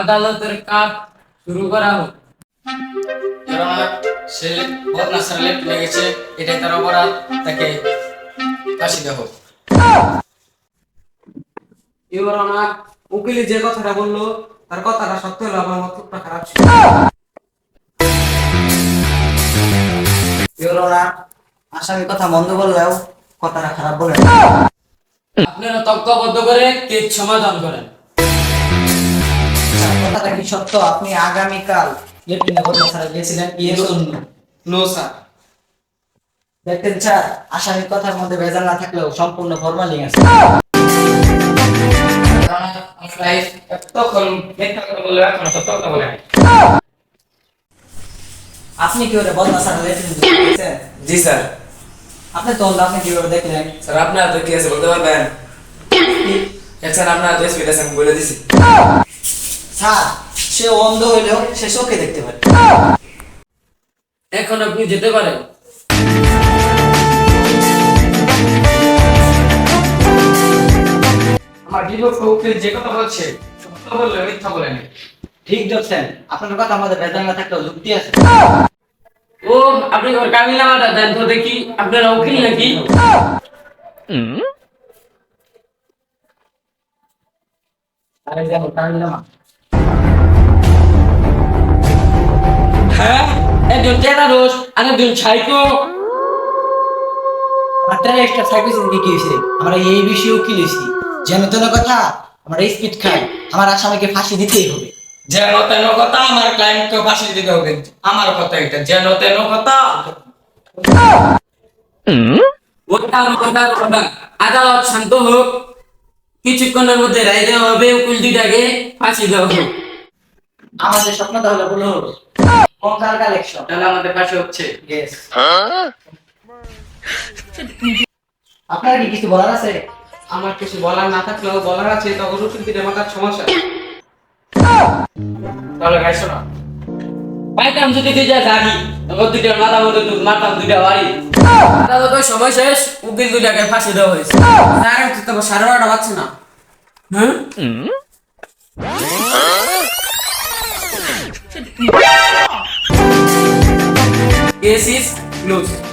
আদালতের কাজ শুরু করা হোক। সে এটাই তার অপরাধ, তাকে যে কথাটা বলল, তার কথাটা সত্য হলো, আমার মতটা খারাপ ছিল। আসামি কথা মন্দ বললেও কথাটা খারাপ বলে আপনারা তক্কবদ্ধ করে কেস সমাধান করেন। কথাটা কি সত্য আপনি আগামীকাল লেফটেন্যান্ট কর্নেল স্যার গিয়েছিলেন ইয়ে নো স্যার দেখতেন স্যার আসামির কথার মধ্যে ভেজাল না থাকলেও সম্পূর্ণ ফরমালিং আছে। আপনি কি ওটা বদনা স্যার জি স্যার। আপনি তো আপনি কীভাবে দেখলেন? স্যার আপনার তো কি আছে বলতে পারবেন? স্যার আপনার স্পিড আছে আমি বলে দিছি। স্যার সে অন্ধ হইলেও সে চোখে দেখতে পারে। এখন আপনি যেতে পারেন আমার বিপক্ষ উকিল যে কথা বলছে সত্য বললে মিথ্যা বলে নাই। ঠিক ধরছেন। আপনার কথা আমাদের ভেজাল না থাকলেও যুক্তি আছে। ও আপনি ওর কাবিলামাটা দেন তো দেখি। আপনারা উকিল নাকি? আরে দেখো কামিলামা হ্যাঁ? আর একজন সাইকো। টেরারিস্টটা সার্ভিস দিকে আমরা এই যেন তেন কথা, আমরা স্পিড খাই। আমার আসামিকে ফাঁসি দিতেই হবে। যেন তেন কথা, আমার ক্লায়েন্টকে ফাঁসি দিতে হবে। আমার কথা এটা, যেন তেন কথা। কিছুক্ষণের মধ্যে দেওয়া হবে ফাঁসি আমাদের স্বপ্ন তাহলে বলো কঙ্কাল কালেকশন তাহলে আমাদের পাশে হচ্ছে ইয়েস আপনার কি কিছু বলার আছে? আমার কিছু বলার না থাকলেও বলার আছে তখন উকিল দিলে আমার সমস্যা। তাহলে গাই শোনো। পাইতাম যদি দুইটা দাগি তখন দুইটা মাথা দু- মারতাম দুইটা বাড়ি। আদালতের সময় শেষ উকিল দুইটাকে ফাঁসি দেওয়া হয়েছে। স্যার আমি তো সাড়ে বারোটা বাজছে না। হ্যাঁ Gas is loose.